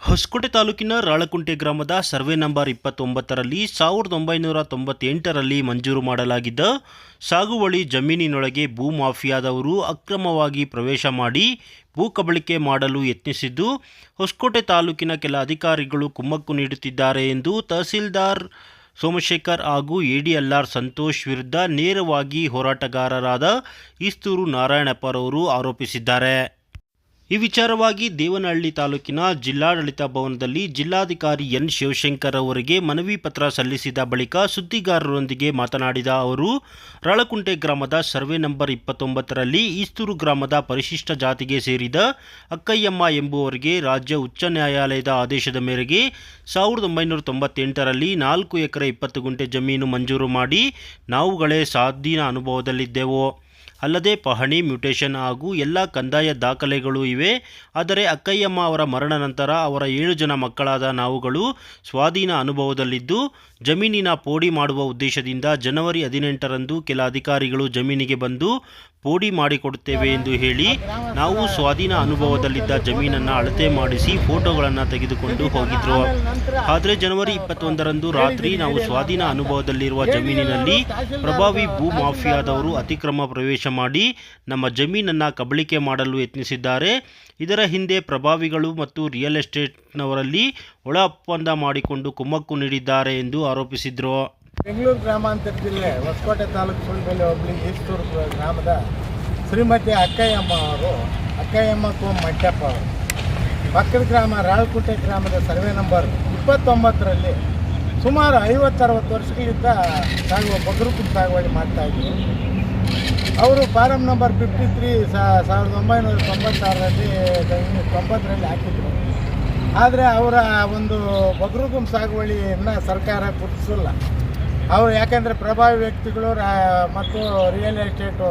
ಹೊಸಕೋಟೆ ತಾಲೂಕಿನ ರಾಳಕುಂಟೆ ಗ್ರಾಮದ survey number ಇಪ್ಪತ್ತೊಂಬತ್ತರಲ್ಲಿ ಸಾವಿರದ ಒಂಬೈನೂರ ತೊಂಬತ್ತೆಂಟರಲ್ಲಿ ಮಂಜೂರು ಮಾಡಲಾಗಿದ್ದ ಸಾಗುವಳಿ ಜಮೀನಿನೊಳಗೆ ಭೂ ಮಾಫಿಯಾದವರು ಅಕ್ರಮವಾಗಿ ಪ್ರವೇಶ ಮಾಡಿ ಭೂ ಕಬಳಿಕೆ ಮಾಡಲು ಯತ್ನಿಸಿದ್ದು, ಹೊಸಕೋಟೆ ತಾಲೂಕಿನ ಕೆಲ ಅಧಿಕಾರಿಗಳು ಕುಮ್ಮಕ್ಕು ನೀಡುತ್ತಿದ್ದಾರೆ ಎಂದು ತಹಸೀಲ್ದಾರ್ ಸೋಮಶೇಖರ್ ಹಾಗೂ ಎಡಿಎಲ್ಆರ್ ಸಂತೋಷ್ ವಿರುದ್ಧ ನೇರವಾಗಿ ಹೋರಾಟಗಾರರಾದ ಈಸ್ತೂರು ನಾರಾಯಣಪ್ಪರವರು ಆರೋಪಿಸಿದ್ದಾರೆ. ಈ ವಿಚಾರವಾಗಿ ದೇವನಹಳ್ಳಿ ತಾಲೂಕಿನ ಜಿಲ್ಲಾಡಳಿತ ಭವನದಲ್ಲಿ ಜಿಲ್ಲಾಧಿಕಾರಿ ಎನ್ ಶಿವಶಂಕರ್ ಅವರಿಗೆ ಮನವಿ ಪತ್ರ ಸಲ್ಲಿಸಿದ ಬಳಿಕ ಸುದ್ದಿಗಾರರೊಂದಿಗೆ ಮಾತನಾಡಿದ ಅವರು, ರಾಳಕುಂಟೆ ಗ್ರಾಮದ ಸರ್ವೆ ನಂಬರ್ ಇಪ್ಪತ್ತೊಂಬತ್ತರಲ್ಲಿ ಈಸ್ತೂರು ಗ್ರಾಮದ ಪರಿಶಿಷ್ಟ ಜಾತಿಗೆ ಸೇರಿದ ಅಕ್ಕಯ್ಯಮ್ಮ ಎಂಬುವರಿಗೆ ರಾಜ್ಯ ಉಚ್ಚ ನ್ಯಾಯಾಲಯದ ಆದೇಶದ ಮೇರೆಗೆ ಸಾವಿರದ ಒಂಬೈನೂರ ತೊಂಬತ್ತೆಂಟರಲ್ಲಿ ನಾಲ್ಕು ಎಕರೆ ಇಪ್ಪತ್ತು ಗುಂಟೆ ಜಮೀನು ಮಂಜೂರು ಮಾಡಿ ನಾವುಗಳೇ ಸ್ವಾಧೀನ ಅನುಭವದಲ್ಲಿದ್ದೆವು. ಅಲ್ಲದೆ ಪಹಣಿ, ಮ್ಯೂಟೇಷನ್ ಹಾಗೂ ಎಲ್ಲ ಕಂದಾಯ ದಾಖಲೆಗಳು ಇವೆ. ಆದರೆ ಅಕ್ಕಯ್ಯಮ್ಮ ಅವರ ಮರಣ ನಂತರ ಅವರ ಏಳು ಜನ ಮಕ್ಕಳಾದ ನಾವುಗಳು ಸ್ವಾಧೀನ ಅನುಭವದಲ್ಲಿದ್ದು, ಜಮೀನಿನ ಪೋಡಿ ಮಾಡುವ ಉದ್ದೇಶದಿಂದ ಜನವರಿ ಹದಿನೆಂಟರಂದು ಕೆಲ ಅಧಿಕಾರಿಗಳು ಜಮೀನಿಗೆ ಬಂದು ಪೋಡಿ ಮಾಡಿಕೊಡುತ್ತೇವೆ ಎಂದು ಹೇಳಿ ನಾವು ಸ್ವಾಧೀನ ಅನುಭವದಲ್ಲಿದ್ದ ಜಮೀನನ್ನು ಅಳತೆ ಮಾಡಿಸಿ ಫೋಟೋಗಳನ್ನು ತೆಗೆದುಕೊಂಡು ಹೋಗಿದ್ರು. ಆದರೆ ಜನವರಿ ಇಪ್ಪತ್ತೊಂದರಂದು ರಾತ್ರಿ ನಾವು ಸ್ವಾಧೀನ ಅನುಭವದಲ್ಲಿರುವ ಜಮೀನಿನಲ್ಲಿ ಪ್ರಭಾವಿ ಭೂ ಮಾಫಿಯಾದವರು ಅತಿಕ್ರಮ ಪ್ರವೇಶ ಮಾಡಿ ನಮ್ಮ ಜಮೀನನ್ನು ಕಬಳಿಕೆ ಮಾಡಲು ಯತ್ನಿಸಿದ್ದಾರೆ. ಇದರ ಹಿಂದೆ ಪ್ರಭಾವಿಗಳು ಮತ್ತು ರಿಯಲ್ ಎಸ್ಟೇಟ್ನವರಲ್ಲಿ ಒಳ ಒಪ್ಪಂದ ಮಾಡಿಕೊಂಡು ಕುಮ್ಮಕ್ಕು ನೀಡಿದ್ದಾರೆ ಎಂದು ಆರೋಪಿಸಿದರು. ಬೆಂಗಳೂರು ಗ್ರಾಮಾಂತರ ಜಿಲ್ಲೆ ಹೊಸಕೋಟೆ ತಾಲೂಕು ಸುಳ್ಬೆಲೆ ಹೋಬಳಿ ಈಸ್ತೂರು ಗ್ರಾಮದ ಶ್ರೀಮತಿ ಅಕ್ಕಯ್ಯಮ್ಮ ಅವರು, ಅಕ್ಕಯ್ಯಮ್ಮ ಕೋ ಮಂಟ್ಯಪ್ಪ ಅವರು. ಪಕ್ಕದ ಗ್ರಾಮ ರಾಳ್ಕುಟ್ಟೆ ಗ್ರಾಮದ ಸರ್ವೆ ನಂಬರ್ ಇಪ್ಪತ್ತೊಂಬತ್ತರಲ್ಲಿ ಸುಮಾರು ಐವತ್ತರವತ್ತು ವರ್ಷಗಳಿಂದ ಸಾಗುವ ಬಗರುಕು ಸಾಗುವಳಿ ಮಾಡ್ತಾಯಿದ್ರು ಅವರು ಫಾರಂ ನಂಬರ್ ಫಿಫ್ಟಿ ತ್ರೀ ಸಾವಿರದ ಒಂಬೈನೂರ ತೊಂಬತ್ತಾರರಲ್ಲಿ ತೊಂಬತ್ತರಲ್ಲಿ ಹಾಕಿದ್ರು. ಆದರೆ ಅವರ ಒಂದು ಬಗರುಗುಂ ಸಾಗುವಳಿಯನ್ನು ಸರ್ಕಾರ ಗುರುತಿಸಿಲ್ಲ. ಅವರು ಯಾಕೆಂದರೆ ಪ್ರಭಾವಿ ವ್ಯಕ್ತಿಗಳು ಮತ್ತು ರಿಯಲ್ ಎಸ್ಟೇಟು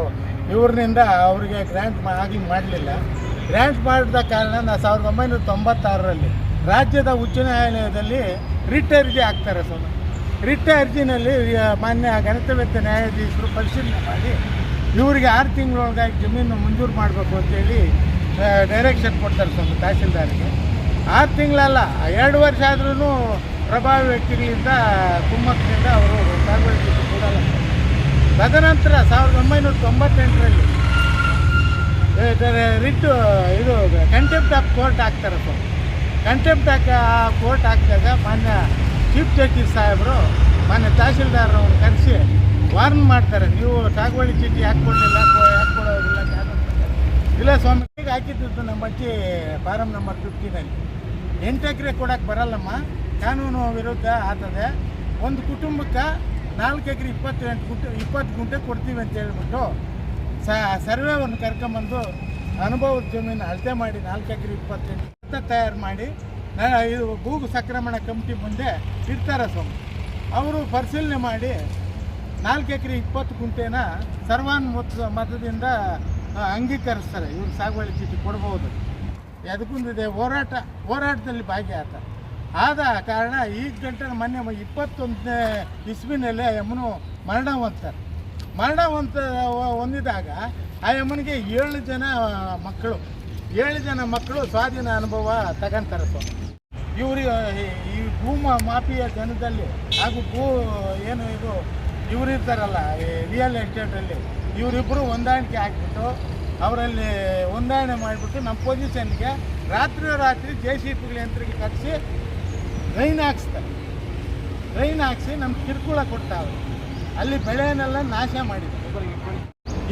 ಇವ್ರನಿಂದ ಅವರಿಗೆ ಗ್ರ್ಯಾಂಟ್ ಆಗಿ ಮಾಡಲಿಲ್ಲ. ಗ್ರ್ಯಾಂಟ್ ಮಾಡಿದ ಕಾರಣ ನಾ ಸಾವಿರದ ಒಂಬೈನೂರ ತೊಂಬತ್ತಾರರಲ್ಲಿ ರಾಜ್ಯದ ಉಚ್ಚ ನ್ಯಾಯಾಲಯದಲ್ಲಿ ರಿಟ್ ಅರ್ಜಿ ಹಾಕ್ತಾರೆ ಸ್ವಾಮಿ. ರಿಟ್ ಅರ್ಜಿನಲ್ಲಿ ಮಾನ್ಯ ಗಣಿತವೆತ್ತ ನ್ಯಾಯಾಧೀಶರು ಪರಿಶೀಲನೆ ಮಾಡಿ ಇವರಿಗೆ ಆರು ತಿಂಗಳೊಳಗಾಗಿ ಜಮೀನು ಮಂಜೂರು ಮಾಡಬೇಕು ಅಂತೇಳಿ ಡೈರೆಕ್ಷನ್ ಕೊಡ್ತಾರೆ ಸ್ವಾಮಿ ತಹಸೀಲ್ದಾರಿಗೆ. ಆರು ತಿಂಗಳಲ್ಲ, ಎರಡು ವರ್ಷ ಆದ್ರೂ ಪ್ರಭಾವಿ ವ್ಯಕ್ತಿಗಳಿಂದ ಕುಮ್ಮಕ್ಕಿಂದ ಅವರು ಸಾಗುವಳಿ ಚೀಟಿ ಕೊಡಲ್ಲ. ತದನಂತರ ಸಾವಿರದ ಒಂಬೈನೂರ ತೊಂಬತ್ತೆಂಟರಲ್ಲಿ ರಿಟ್ಟು ಇದು ಕಂಟೆಂಪ್ಟ್ ಆಫ್ ಕೋರ್ಟ್ ಹಾಕ್ತಾರೆ ಸರ್. ಕಂಟೆಂಪ್ಟ್ ಹಾಕಿ, ಆ ಕೋರ್ಟ್ ಹಾಕಿದಾಗ ಮಾನ್ಯ ಚೀಫ್ ಜಸ್ಟಿಸ್ ಸಾಹೇಬರು, ಮಾನ್ಯ ತಹಸೀಲ್ದಾರ್ ಅವ್ರನ್ನ ಕರೆಸಿ ವಾರ್ನ್ ಮಾಡ್ತಾರೆ. ನೀವು ಸಾಗುವಳಿ ಚೀಟಿ ಹಾಕ್ಕೊಡ್ಲಿಲ್ಲ ಹಾಕ್ಕೊಡೋದಿಲ್ಲ. ಇಲ್ಲ ಸ್ವಾಮಿ ಹಾಕಿದ್ದು ನಮ್ಮ ಅಜ್ಜಿ, ಫಾರಂ ನಂಬರ್ ಫಿಫ್ಟೀನಲ್ಲಿ ಎಂಟು ಎಕರೆ ಕೊಡೋಕೆ ಬರಲ್ಲಮ್ಮ. ಕಾನೂನು ವಿರುದ್ಧ ಆಗ್ತದೆ. ಒಂದು ಕುಟುಂಬಕ್ಕೆ ನಾಲ್ಕು ಎಕರೆ ಇಪ್ಪತ್ತೆಂಟು ಗುಂಟೆ, ಇಪ್ಪತ್ತು ಗುಂಟೆ ಕೊಡ್ತೀವಿ ಅಂತ ಹೇಳ್ಬಿಟ್ಟು ಸರ್ವೇವನ್ನು ಕರ್ಕೊಂಬಂದು ಅನುಭವದ ಜಮೀನು ಅಳತೆ ಮಾಡಿ ನಾಲ್ಕು ಎಕರೆ ಇಪ್ಪತ್ತೆಂಟು ತಯಾರು ಮಾಡಿ ಇದು ಭೂಗು ಸಂಕ್ರಮಣ ಕಮಿಟಿ ಮುಂದೆ ಇಡ್ತಾರೆ ಸ್ವಾಮಿ. ಅವರು ಪರಿಶೀಲನೆ ಮಾಡಿ ನಾಲ್ಕು ಎಕರೆ ಇಪ್ಪತ್ತು ಗುಂಟೆನ ಸರ್ವಾನುಮತ, ಮತದಿಂದ ಅಂಗೀಕರಿಸ್ತಾರೆ. ಇವ್ರು ಸಾಗುವಳಿ ಚೀಟಿ ಕೊಡ್ಬೋದು. ಎದಕ್ಕೊಂದಿದೆ ಹೋರಾಟ, ಹೋರಾಟದಲ್ಲಿ ಭಾಗಿಯಾಗ್ತಾರೆ. ಆದ ಕಾರಣ ಈ ಗಂಟೆ ಮೊನ್ನೆ ಇಪ್ಪತ್ತೊಂದನೇ ಇಸ್ವಿನಲ್ಲಿ ಆ ಯಮ್ಮನು ಮರಣ ಹೊಂದ್ತಾರೆ ಮರಣ ಹೊಂತ ಹೊಂದಿದಾಗ ಆ ಯಮ್ಮನಿಗೆ ಏಳು ಜನ ಮಕ್ಕಳು. ಏಳು ಜನ ಮಕ್ಕಳು ಸ್ವಾಧೀನ ಅನುಭವ ತಗೊಂತಾರೆ ಇವ್ರಿಗೆ ಈ ಭೂ ಮಾಫಿಯ ಜನದಲ್ಲಿ ಹಾಗೂ ಭೂ, ಏನು ಇದು, ಇವರು ಇರ್ತಾರಲ್ಲ ರಿಯಲ್ ಎಸ್ಟೇಟಲ್ಲಿ ಇವರಿಬ್ಬರು ಹೊಂದಾಣಿಕೆ ಹಾಕ್ಬಿಟ್ಟು ಅವರಲ್ಲಿ ಹೊಂದಾಣೆ ಮಾಡಿಬಿಟ್ಟು ನಮ್ಮ ಪೊಸಿಷನ್ಗೆ ರಾತ್ರಿ ರಾತ್ರಿ ಜೆ ಸಿ ಪಿಗಳ ಯಂತ್ರಕ್ಕೆ ಕಟ್ಟಿಸಿ ರೈನ್ ಹಾಕ್ಸ್ತಾರೆ. ರೈನ್ ಹಾಕ್ಸಿ ನಮ್ಗೆ ಕಿರುಕುಳ ಕೊಡ್ತಾವೆ ಅಲ್ಲಿ ಬೆಳೆಯನ್ನೆಲ್ಲ ನಾಶ ಮಾಡಿದ್ರು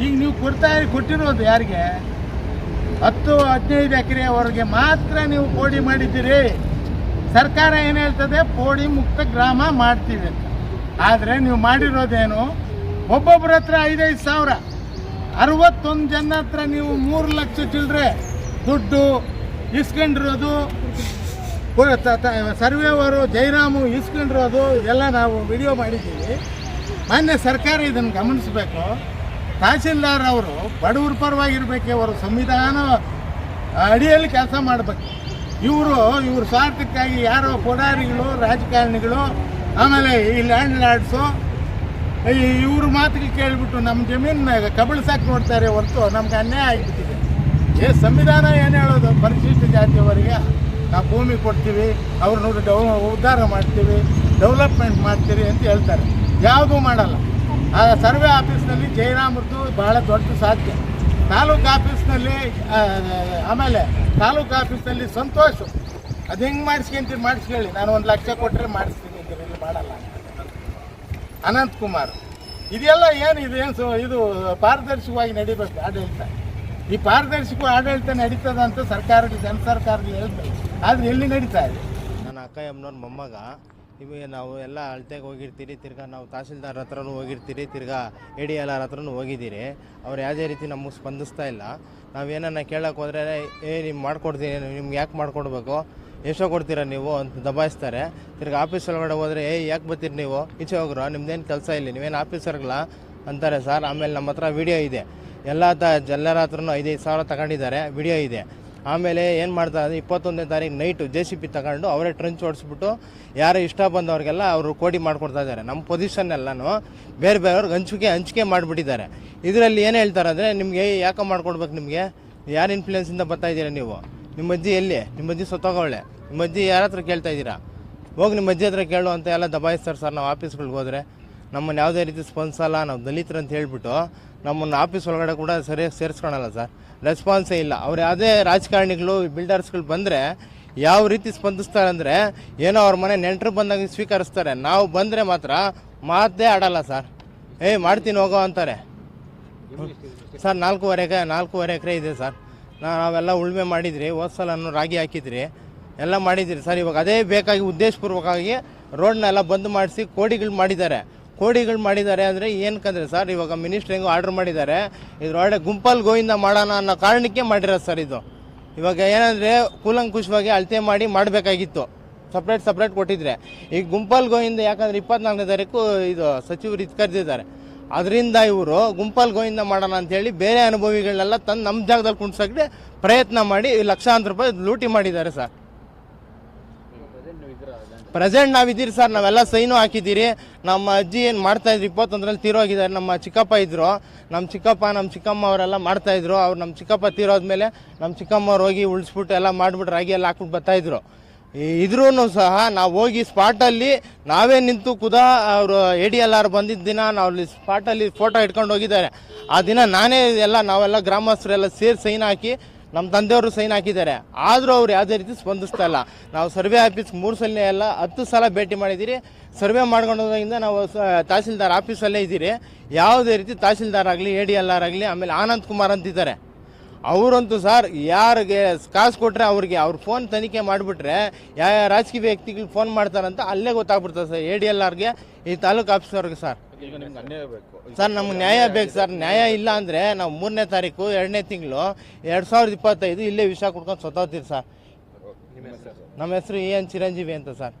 ಈಗ ನೀವು ಕೊಡ್ತಾ ಕೊಟ್ಟಿರೋದು ಯಾರಿಗೆ? ಹತ್ತು, ಹದಿನೈದು ಎಕರೆವರೆಗೆ ಮಾತ್ರ ನೀವು ಪೋಡಿ ಮಾಡಿದ್ದೀರಿ. ಸರ್ಕಾರ ಏನು ಹೇಳ್ತದೆ? ಪೋಡಿ ಮುಕ್ತ ಗ್ರಾಮ ಮಾಡ್ತೀವಿ ಅಂತ. ಆದರೆ ನೀವು ಮಾಡಿರೋದೇನು? ಒಬ್ಬೊಬ್ಬರ ಹತ್ರ ಐದೈದು ಸಾವಿರ. ಅರವತ್ತೊಂದು ಜನ ಹತ್ರ ನೀವು ಮೂರು ಲಕ್ಷ ಚಿಲ್ಲರೆ ದುಡ್ಡು ಇಸ್ಕೊಂಡಿರೋದು. ಸರ್ವೇವರು, ಜೈರಾಮು ಇಸ್ಕೊಂಡಿರೋದು ಎಲ್ಲ ನಾವು ವಿಡಿಯೋ ಮಾಡಿದ್ದೀವಿ. ಮಾನ್ಯ ಸರ್ಕಾರ ಇದನ್ನು ಗಮನಿಸಬೇಕು. ತಹಸೀಲ್ದಾರ್ ಅವರು ಬಡವ್ರ ಪರವಾಗಿರ್ಬೇಕು ಅವರು ಸಂವಿಧಾನ ಅಡಿಯಲ್ಲಿ ಕೆಲಸ ಮಾಡಬೇಕು. ಇವರು, ಇವ್ರ ಸ್ವಾರ್ಥಕ್ಕಾಗಿ ಯಾರೋ ಪುಡಾರಿಗಳು, ರಾಜಕಾರಣಿಗಳು, ಆಮೇಲೆ ಈ ಲ್ಯಾಂಡ್ ಲಾರ್ಡ್ಸು ಇವ್ರ ಮಾತಿಗೆ ಕೇಳಿಬಿಟ್ಟು ನಮ್ಮ ಜಮೀನಾಗ ಕಬಳಿಸಾಕ್ ನೋಡ್ತಾರೆ ಹೊರತು ನಮ್ಗೆ ಅನ್ಯಾಯ ಆಗಿಬಿಟ್ಟಿದೆ. ಏ, ಸಂವಿಧಾನ ಏನು ಹೇಳೋದು? ಪರಿಶಿಷ್ಟ ಜಾತಿಯವರಿಗೆ? ನಾವು ಭೂಮಿ ಕೊಡ್ತೀವಿ, ಅವ್ರು ನೋಡಿ ಡೌ ಉದ್ಧಾರ ಮಾಡ್ತೀವಿ, ಡೆವಲಪ್ಮೆಂಟ್ ಮಾಡ್ತೀವಿ ಅಂತ ಹೇಳ್ತಾರೆ. ಯಾವುದೂ ಮಾಡಲ್ಲ. ಆ ಸರ್ವೆ ಆಫೀಸ್ನಲ್ಲಿ ಜಯರಾಮದ್ದು ಬಹಳ ದೊಡ್ಡ ಸಾಧ್ಯ. ತಾಲೂಕು ಆಫೀಸ್ನಲ್ಲಿ ಆಮೇಲೆ ತಾಲೂಕು ಆಫೀಸ್ನಲ್ಲಿ ಸಂತೋಷ. ಅದು ಹೆಂಗೆ ಮಾಡಿಸ್ಕೊಂತೀರಿ ಮಾಡಿಸ್ಕೊಳ್ಳಿ. ನಾನು ಒಂದು ಲಕ್ಷ ಕೊಟ್ಟರೆ ಮಾಡಿಸ್ತೀನಿ ಅಂತ ಮಾಡಲ್ಲ. ಅನಂತಕುಮಾರ್ ಇದೆಲ್ಲ ಏನು ಇದು ಏನು ಸೊ ಇದು ಪಾರದರ್ಶಕವಾಗಿ ನಡೀಬೇಕು ಆಡಳಿತ? ಈ ಪಾರದರ್ಶಕ ಆಡಳಿತ ನಡೀತದ ಅಂತ ಸರ್ಕಾರ ಜನ ಸರ್ಕಾರದ ಹೇಳ್ತಾರೆ. ಆದ್ರೆ ಎಲ್ಲಿ ನಡೀತಾ ಇದೆ? ನನ್ನ ಅಕ್ಕ ಎಮ್ನವ್ರ ಮೊಮ್ಮಗ ಇವಾಗ ನಾವು ಎಲ್ಲ ಅಳತೆಗೆ ಹೋಗಿರ್ತೀರಿ, ತಿರ್ಗಾ ನಾವು ತಹಸೀಲ್ದಾರ್ ಹತ್ರನೂ ಹೋಗಿರ್ತೀರಿ, ತಿರ್ಗಾ ಎ ಡಿ ಎಲ್ ಆರ್ ಹತ್ರನೂ ಹೋಗಿದ್ದೀರಿ. ಅವ್ರು ಯಾವುದೇ ರೀತಿ ನಮಗೆ ಸ್ಪಂದಿಸ್ತಾ ಇಲ್ಲ. ನಾವು ಏನನ್ನ ಕೇಳಕ್ಕೆ ಹೋದ್ರೆ, ಏ ನೀವು ಮಾಡ್ಕೊಡ್ತೀನಿ, ನಿಮ್ಗೆ ಯಾಕೆ ಮಾಡ್ಕೊಡ್ಬೇಕು? ಎಷ್ಟೋ ಕೊಡ್ತೀರ ನೀವು ಅಂತ ದಬಾಯಿಸ್ತಾರೆ. ತಿರ್ಗಿ ಆಫೀಸ್ ಒಳಗಡೆ ಹೋದರೆ, ಏ, ಯಾಕೆ ಬರ್ತೀರಿ ನೀವು? ಈಚೆ ಹೋಗ್ರು, ನಿಮ್ದೇನು ಕೆಲಸ ಇಲ್ಲ? ನೀವೇನು ಆಫೀಸರ್ಗಳ? ಅಂತಾರೆ, ಸರ್, ಆಮೇಲೆ ನಮ್ಮ ಹತ್ರ ವಿಡಿಯೋ ಇದೆ. ಎಲ್ಲ ತ ಎಲ್ಲರ ಹತ್ರನೂ ಐದೈದು ಸಾವಿರ ತಗೊಂಡಿದ್ದಾರೆ. ವಿಡಿಯೋ ಇದೆ. ಆಮೇಲೆ ಏನು ಮಾಡ್ತಾರೆ ಅಂದರೆ ಇಪ್ಪತ್ತೊಂದನೇ ತಾರೀಕು ನೈಟು ಜೆ ಸಿ ಪಿ ತಗೊಂಡು ಅವರೇ ಟ್ರಂಚ್ ಓಡಿಸ್ಬಿಟ್ಟು ಯಾರು ಇಷ್ಟ ಬಂದವ್ರಿಗೆಲ್ಲ ಅವರು ಕೋಟಿ ಮಾಡಿಕೊಡ್ತಾ ಇದ್ದಾರೆ. ನಮ್ಮ ಪೊಸಿಷನ್ ಎಲ್ಲನೂ ಬೇರೆ ಬೇರೆಯವ್ರಿಗೆ ಹಂಚಿಕೆ ಹಂಚಿಕೆ ಮಾಡಿಬಿಟ್ಟಿದ್ದಾರೆ. ಇದರಲ್ಲಿ ಏನು ಹೇಳ್ತಾರೆ ಅಂದರೆ ನಿಮಗೆ ಯಾಕೆ ಮಾಡ್ಕೊಡ್ಬೇಕು ನಿಮಗೆ? ಯಾರು ಇನ್ಫ್ಲೂಯೆನ್ಸಿಂದ ಬರ್ತಾ ಇದ್ದೀರಾ ನೀವು? ನಿಮ್ಮ ಅಜ್ಜಿ ಎಲ್ಲಿ? ನಿಮ್ಮ ಅಜ್ಜಿ ಸತ್ತೋಗವಳೆ ನಿಮ್ಮ ಅಜ್ಜಿ ಯಾರ ಹತ್ರ ಕೇಳ್ತಾ ಇದ್ದೀರಾ? ಹೋಗಿ ನಿಮ್ಮ ಅಜ್ಜಿ ಹತ್ರ ಕೇಳು ಅಂತ ಎಲ್ಲ ದಬಾಯಿಸ್ತಾರೆ ಸರ್. ನಾವು ಆಫೀಸ್ಗಳಿಗೆ ಹೋದರೆ. ನಮ್ಮನ್ನು ಯಾವುದೇ ರೀತಿ ಸ್ಪಂದಿಸಲ್ಲ ನಾವು ದಲಿತರು ಅಂತ ಹೇಳ್ಬಿಟ್ಟು ನಮ್ಮನ್ನು ಆಫೀಸ್ ಒಳಗಡೆ ಕೂಡ ಸರಿಯಾಗಿ ಸೇರಿಸ್ಕೊಳಲ್ಲ ಸರ್ ರೆಸ್ಪಾನ್ಸೇ ಇಲ್ಲ. ಅವ್ರು ಯಾವುದೇ ರಾಜಕಾರಣಿಗಳು ಬಿಲ್ಡರ್ಸ್ಗಳು ಬಂದರೆ ಯಾವ ರೀತಿ ಸ್ಪಂದಿಸ್ತಾರೆ ಅಂದರೆ ಏನೋ ಅವ್ರ ಮನೆ ನೆಂಟರು ಬಂದಾಗ ಸ್ವೀಕರಿಸ್ತಾರೆ. ನಾವು ಬಂದರೆ ಮಾತ್ರ ಮಾತೇ ಆಡಲ್ಲ ಸರ್ ಏಯ್ ಮಾಡ್ತೀನಿ ಹೋಗೋ ಅಂತಾರೆ. ಸರ್ ನಾಲ್ಕೂವರೆ ಎಕರೆ ನಾಲ್ಕೂವರೆ ಎಕರೆ ಇದೆ ಸರ್ ನಾವೆಲ್ಲ ಉಳುಮೆ ಮಾಡಿದ್ರಿ ಹೋದ್ಸಲನ್ನು ರಾಗಿ ಹಾಕಿದ್ರಿ, ಎಲ್ಲ ಮಾಡಿದ್ರಿ ಸರ್ ಇವಾಗ ಅದೇ ಬೇಕಾಗಿ, ಉದ್ದೇಶಪೂರ್ವಕವಾಗಿ ರೋಡ್ನೆಲ್ಲ ಬಂದ್ ಮಾಡಿಸಿ ಕೋಡಿಗಳು ಮಾಡಿದ್ದಾರೆ. ಕೋಡಿಗಳು ಮಾಡಿದ್ದಾರೆ ಅಂದರೆ ಏನಕ್ಕಂದ್ರೆ ಸರ್, ಇವಾಗ ಮಿನಿಸ್ಟ್ರ್ ಹೆಂಗೋ ಆರ್ಡ್ರ್ ಮಾಡಿದ್ದಾರೆ ಇದರೊಳಗೆ ಗುಂಪಲ್ಲಿ ಗೋವಿಂದ ಮಾಡೋಣ ಅನ್ನೋ ಕಾರಣಕ್ಕೆ ಮಾಡಿರೋದು ಸರ್ ಇದು. ಇವಾಗ ಏನಂದರೆ ಕೂಲಂಕುಷವಾಗಿ ಅಳತೆ ಮಾಡಿ ಮಾಡಬೇಕಾಗಿತ್ತು. ಸಪ್ರೇಟ್ ಸಪ್ರೇಟ್ ಕೊಟ್ಟಿದ್ರೆ. ಈಗ ಗುಂಪಲ್ ಗೋವಿಂದ ಯಾಕಂದರೆ ಇಪ್ಪತ್ನಾಲ್ಕನೇ ತಾರೀಕು ಇದು ಸಚಿವರು ಇದು ಕರೆದಿದ್ದಾರೆ. ಅದರಿಂದ ಇವರು ಗುಂಪಲ್ ಗೋವಿಂದ ಮಾಡೋಣ ಅಂತೇಳಿ ಬೇರೆ ಅನುಭವಿಗಳನ್ನೆಲ್ಲ ತಂದು ನಮ್ಮ ಜಾಗದಲ್ಲಿ ಕುಣ್ಸೋಕ್ಕೆ ಪ್ರಯತ್ನ ಮಾಡಿ ಲಕ್ಷಾಂತರ ರೂಪಾಯಿ ಲೂಟಿ ಮಾಡಿದ್ದಾರೆ ಸರ್. ಪ್ರೆಸೆಂಟ್ ನಾವಿದ್ದೀರಿ ಸರ್, ನಾವೆಲ್ಲ ಸೈನು ಹಾಕಿದ್ದೀರಿ. ನಮ್ಮ ಅಜ್ಜಿ ಏನು ಮಾಡ್ತಾ ಇದ್ರು, ಇಪ್ಪತ್ತೊಂದರಲ್ಲಿ ತೀರೋಗಿದ್ದಾರೆ ನಮ್ಮ ಚಿಕ್ಕಪ್ಪ ಇದ್ರು. ನಮ್ಮ ಚಿಕ್ಕಪ್ಪ, ನಮ್ಮ ಚಿಕ್ಕಮ್ಮ ಅವರೆಲ್ಲ ಮಾಡ್ತಾ ಇದ್ರು. ಅವ್ರು ನಮ್ಮ ಚಿಕ್ಕಪ್ಪ ತೀರೋದ್ಮೇಲೆ ನಮ್ಮ ಚಿಕ್ಕಮ್ಮ ಅವ್ರು ಹೋಗಿ ಉಳಿಸ್ಬಿಟ್ಟು ಎಲ್ಲ ಮಾಡಿಬಿಟ್ಟು ರಾಗಿ ಎಲ್ಲ ಹಾಕ್ಬಿಟ್ಟು ಬರ್ತಾ ಇದ್ರು. ಇದ್ರೂ ಸಹ ನಾವು ಹೋಗಿ ಸ್ಪಾಟಲ್ಲಿ ನಾವೇ ನಿಂತು ಕುದ ಅವರು ಎ ಡಿ ಎಲ್ ಆರ್ ಬಂದಿದ್ದ ದಿನ ನಾವು ಅಲ್ಲಿ ಸ್ಪಾಟಲ್ಲಿ ಫೋಟೋ ಇಟ್ಕೊಂಡು ಹೋಗಿದ್ದಾರೆ. ಆ ದಿನ ನಾನೇ ಎಲ್ಲ ನಾವೆಲ್ಲ ಗ್ರಾಮಸ್ಥರೆಲ್ಲ ಸೇರಿ ಸೈನ್ ಹಾಕಿ ನಮ್ಮ ತಂದೆಯವರು ಸೈನ್ ಹಾಕಿದ್ದಾರೆ. ಆದರೂ ಅವ್ರು ಯಾವುದೇ ರೀತಿ ಸ್ಪಂದಿಸ್ತಾ ಇಲ್ಲ. ನಾವು ಸರ್ವೆ ಆಫೀಸ್ ಮೂರು ಸಲ ಎಲ್ಲ ಹತ್ತು ಸಲ ಭೇಟಿ ಮಾಡಿದ್ದೀರಿ. ಸರ್ವೆ ಮಾಡ್ಕೊಂಡೋದಾಗಿಂದ ನಾವು ತಹಸೀಲ್ದಾರ್ ಆಫೀಸಲ್ಲೇ ಇದ್ದೀರಿ. ಯಾವುದೇ ರೀತಿ ತಹಸೀಲ್ದಾರ್ ಆಗಲಿ ಎ ಡಿ ಎಲ್ ಆರ್ ಆಗಲಿ, ಆಮೇಲೆ ಆನಂದ್ ಕುಮಾರ್ ಅಂತಿದ್ದಾರೆ ಅವರಂತೂ ಸರ್, ಯಾರಿಗೆ ಕಾಸು ಕೊಟ್ಟರೆ ಅವ್ರಿಗೆ, ಅವ್ರ ಫೋನ್ ತನಿಖೆ ಮಾಡಿಬಿಟ್ರೆ ಯಾವ ಯಾವ ರಾಜಕೀಯ ವ್ಯಕ್ತಿಗಳು ಫೋನ್ ಮಾಡ್ತಾರಂತ ಅಲ್ಲೇ ಗೊತ್ತಾಗ್ಬಿಡ್ತದೆ ಸರ್ ಎ ಡಿ ಎಲ್ ಆರ್ಗೆ ಈ ತಾಲೂಕು ಆಫೀಸರ್ಗೆ ಸರ್. ಸರ್ ನಮ್ಗೆ ನ್ಯಾಯ ಬೇಕು ಸರ್ ನ್ಯಾಯ ಇಲ್ಲ ಅಂದರೆ ನಾವು ಮೂರನೇ ತಾರೀಕು ಎರಡನೇ ತಿಂಗಳು ಎರಡು ಸಾವಿರದ ಇಪ್ಪತ್ತೈದು ಇಲ್ಲೇ ವಿಷ ಕುಡ್ಕೊಂಡು ಸತ್ತೋತೀರಿ ಸರ್ ನಮ್ಮ ಹೆಸರು? ಎ ಎನ್ ಚಿರಂಜೀವಿ ಅಂತ ಸರ್